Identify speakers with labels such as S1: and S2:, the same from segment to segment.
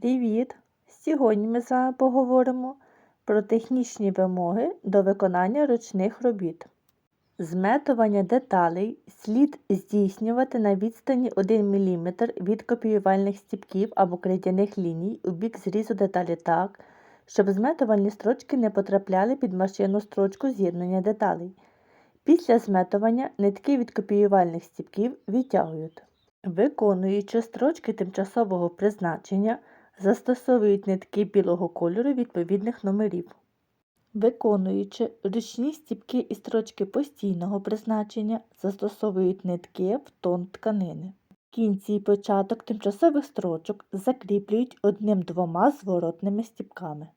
S1: Привіт! Сьогодні ми з вами поговоримо про технічні вимоги до виконання ручних робіт. Зметування деталей слід здійснювати на відстані 1 мм від копіювальних стіпків або крейдяних ліній у бік зрізу деталі так, щоб зметувальні строчки не потрапляли під машинну строчку з'єднання деталей. Після зметування нитки від копіювальних стіпків відтягують. Виконуючи строчки тимчасового призначення, застосовують нитки білого кольору відповідних номерів. Виконуючи ручні стіпки і строчки постійного призначення, застосовують нитки в тон тканини. Кінці і початок тимчасових строчок закріплюють одним-двома зворотними стіпками.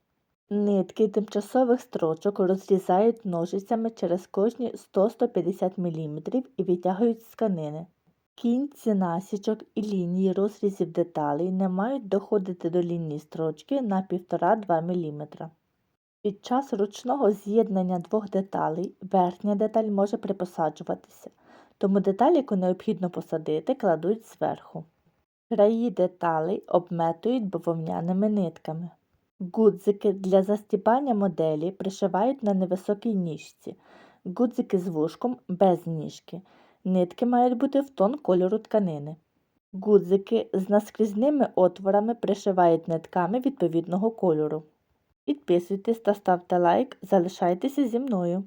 S1: Нитки тимчасових строчок розрізають ножицями через кожні 100-150 мм і витягують з тканини. Кінці насічок і лінії розрізів деталей не мають доходити до лінії строчки на 1,5-2 мм. Під час ручного з'єднання двох деталей верхня деталь може припосаджуватися, тому деталь, яку необхідно посадити, кладуть зверху. Краї деталей обметують бавовняними нитками. Гудзики для застібання моделі пришивають на невисокій ніжці, гудзики з вушком без ніжки. Нитки мають бути в тон кольору тканини. Гудзики з наскрізними отворами пришивають нитками відповідного кольору. Підписуйтесь та ставте лайк, залишайтеся зі мною.